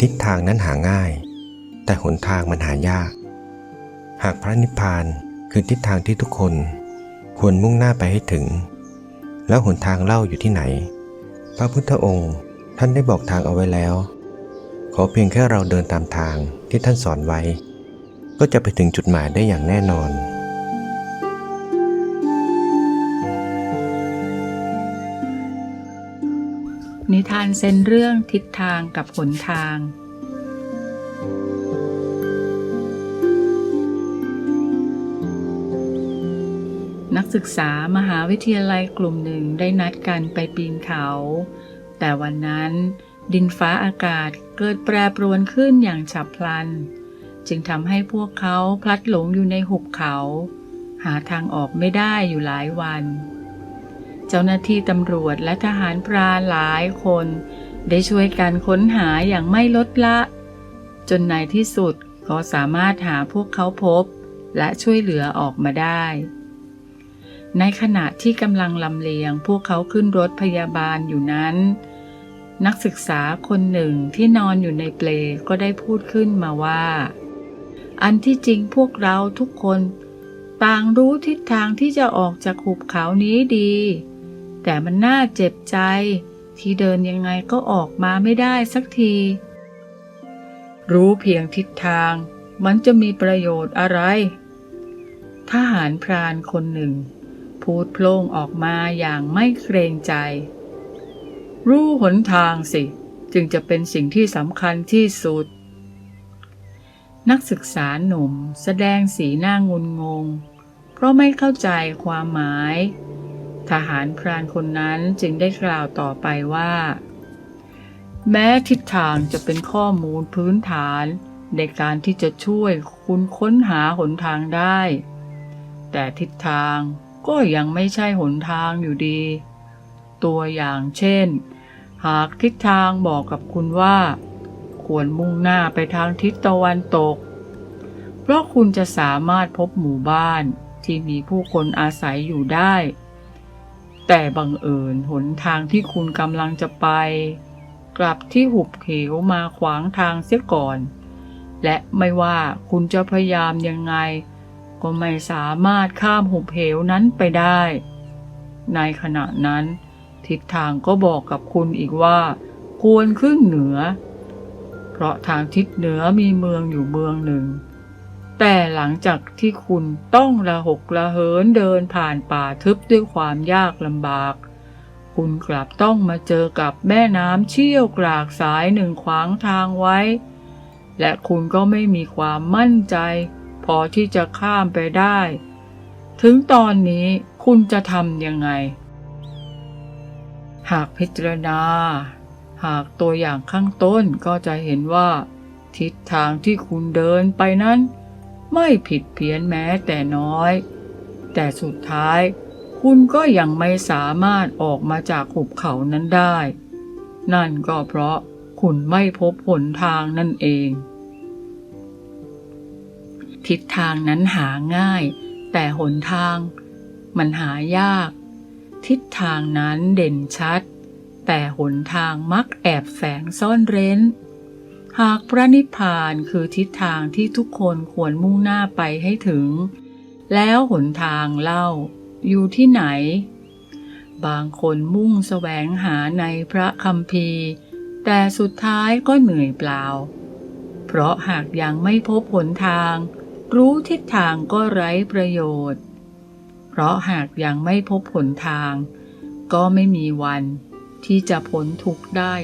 ทิศทางนั้นหาง่าย แต่หนทางมันหายาก หากพระนิพพานคือทิศทางที่ทุกคน ควรมุ่งหน้าไปให้ถึง แล้วหนทางเล่าอยู่ที่ไหน พระพุทธองค์ท่านได้บอกทางเอาไว้แล้ว ขอเพียงแค่เราเดินตามทางที่ท่านสอนไว้ ก็จะไปถึงจุดหมายได้อย่างแน่นอน นิทานเส้นเรื่องทิศทางกับหนทาง นักศึกษามหาวิทยาลัยกลุ่มหนึ่งได้นัดกันไปปีนเขา แต่วันนั้นดินฟ้าอากาศเกิดแปรปรวนขึ้นอย่างฉับพลัน จึงทำให้พวกเขาพลัดหลงอยู่ในหุบเขา หาทางออกไม่ได้อยู่หลายวัน เจ้าหน้าที่ตำรวจและทหารพรานหลายคน ได้ช่วยกันค้นหาอย่างไม่ลดละ จนในที่สุดก็สามารถหาพวกเขาพบ และช่วยเหลือออกมาได้ ในขณะที่กำลังลำเลียงพวกเขาขึ้นรถพยาบาลอยู่นั้น นักศึกษาคนหนึ่งที่นอนอยู่ในเปลก็ได้พูดขึ้นมาว่า อันที่จริงพวกเราทุกคนต่างรู้ทิศทางที่จะออกจากหุบเขานี้ดี แต่มันน่าเจ็บใจ ที่เดินยังไงก็ออกมาไม่ได้สักที รู้เพียงทิศทาง มันจะมีประโยชน์อะไร ทหารพรานคนหนึ่ง พูดโพล่งออกมาอย่างไม่เกรงใจ รู้หนทางสิ จึงจะเป็นสิ่งที่สำคัญที่สุด นักศึกษาหนุ่มแสดงสีหน้างุนงง เพราะไม่เข้าใจความหมาย ทหารพรานคนนั้นจึงได้กล่าวต่อไปว่า แม้ทิศทางจะเป็นข้อมูลพื้นฐานในการที่จะช่วยคุณค้นหาหนทางได้ แต่ทิศทางก็ยังไม่ใช่หนทางอยู่ดี ตัวอย่างเช่น หากทิศทางบอกกับคุณว่า ควรมุ่งหน้าไปทางทิศตะวันตก เพราะคุณจะสามารถพบหมู่บ้านที่มีผู้คนอาศัยอยู่ได้ แต่บังเอิญหนทางที่คุณกำลังจะไป กลับที่หุบเขวมาขวางทางเสียก่อน และไม่ว่าคุณจะพยายามยังไง ก็ไม่สามารถข้ามหุบเหวนั้นไปได้ ในขณะนั้น ทิศทางก็บอกกับคุณอีกว่า ควรขึ้นเหนือ เพราะทางทิศเหนือมีเมืองอยู่เมืองหนึ่ง แต่หลังจากที่คุณต้องระหกระเหินเดินผ่านป่าทึบด้วยความยากลำบาก คุณกลับต้องมาเจอกับแม่น้ำเชี่ยวกรากสายหนึ่งขวางทางไว้ และคุณก็ไม่มีความมั่นใจ พอที่จะข้ามไปได้ ถึงตอนนี้คุณจะทำยังไง หากพิจารณา หากตัวอย่างข้างต้นก็จะเห็นว่า ทิศทางที่คุณเดินไปนั้น ไม่ผิดเพี้ยนแม้แต่น้อย แต่สุดท้าย คุณก็ยังไม่สามารถออกมาจากหุบเขานั้นได้ นั่นก็เพราะคุณไม่พบหนทางนั่นเอง ทิศทางนั้นหาง่าย แต่หนทาง มันหายาก ทิศทางนั้นเด่นชัด แต่หนทางมักแอบแฝงซ่อนเร้น หากพระนิพพานคือทิศทางที่ทุกคนควรมุ่งหน้าไปให้ถึง แล้วหนทางเล่า อยู่ที่ไหน บางคนมุ่งแสวงหาในพระคัมภีร์แต่สุดท้ายก็เหนื่อยเปล่า เพราะหากยังไม่พบหนทาง รู้ทิศทางก็ไร้ประโยชน์ เพราะหากยังไม่พบหนทาง ก็ไม่มีวันที่จะพ้นทุกข์ได้